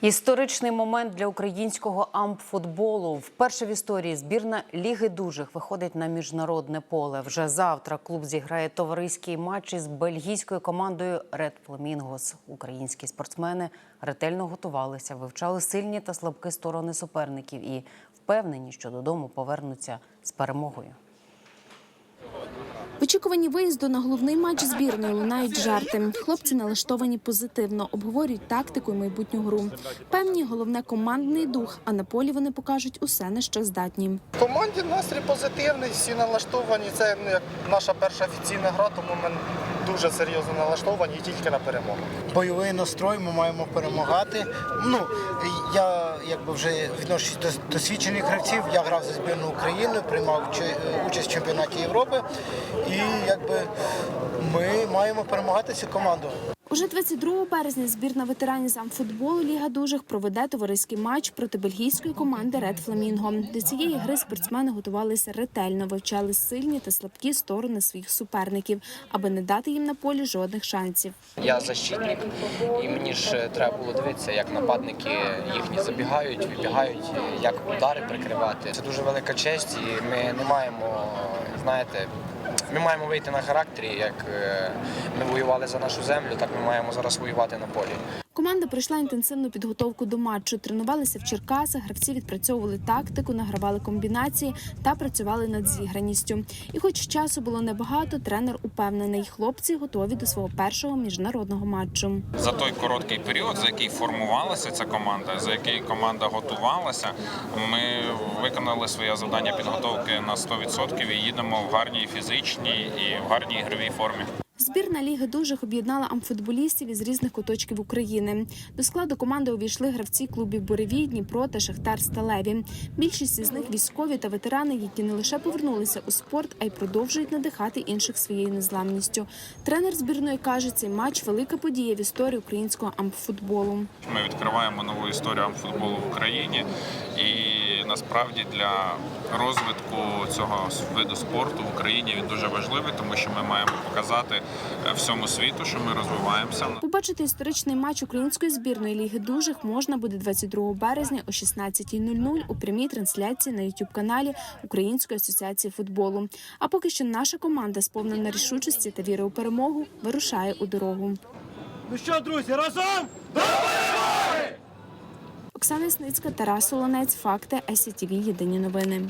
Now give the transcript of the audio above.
Історичний момент для українського ампфутболу. Вперше в історії збірна Ліги дужих виходить на міжнародне поле. Вже завтра клуб зіграє товариський матч із бельгійською командою Ред Фламінгос. Українські спортсмени ретельно готувалися, вивчали сильні та слабкі сторони суперників і впевнені, що додому повернуться з перемогою. Очікуванні виїзду на головний матч збірної лунають жарти. Хлопці налаштовані позитивно, обговорюють тактику і майбутню гру. Певні головне командний дух, а на полі вони покажуть усе на що здатні. В команді настрій позитивний, всі налаштовані. Це ну, як наша перша офіційна гра, тому ми дуже серйозно налаштовані і тільки на перемогу. бойовий настрой, ми маємо перемагати. Ну я якби вже відношусь до досвідчених гравців. Я грав за збірну України, приймав участь в чемпіонаті Європи, і якби ми маємо перемагати цю команду. Уже 22 березня збірна ветеранів з амфутболу Ліга дужих проведе товариський матч проти бельгійської команди Ред Фламінго. До цієї гри спортсмени готувалися ретельно, вивчали сильні та слабкі сторони своїх суперників, аби не дати їм на полі жодних шансів. Я защитник, і мені ж треба було дивитися, як нападники їхні забігають, вибігають, як удари прикривати. Це дуже велика честь, і ми не маємо, знаєте, ми маємо вийти на характері. Як е, ми воювали за нашу землю, так ми маємо зараз воювати на полі. Команда пройшла інтенсивну підготовку до матчу. Тренувалися в Черкасах, гравці відпрацьовували тактику, награвали комбінації та працювали над зіграністю. І, хоч часу було небагато, тренер упевнений, хлопці готові до свого першого міжнародного матчу. за той короткий період, за який формувалася ця команда, за який команда готувалася, ми виконали своє завдання підготовки на 100% і їдемо в гарній фізичній і в гарній ігровій формі. Збірна ліги дужих об'єднала амфутболістів із різних куточків України. До складу команди увійшли гравці клубів Буревій, Дніпро та Шахтар Сталеві. Більшість із них військові та ветерани, які не лише повернулися у спорт, а й продовжують надихати інших своєю незламністю. Тренер збірної каже, цей матч велика подія в історії українського амфутболу. Ми відкриваємо нову історію амфутболу в Україні, і насправді для розвитку цього виду спорту в Україні він дуже важливий, тому що ми маємо показати е, всьому світу, що ми розвиваємося. Побачити історичний матч української збірної ліги дужих можна буде 22 березня о 16.00 у прямій трансляції на youtube каналі Української асоціації футболу. А поки що наша команда, сповнена рішучості та віри у перемогу, вирушає у дорогу. Ну що, друзі, разом? Оксана Сницька, Тарас Солонець, факти СІТВ. Єдині новини.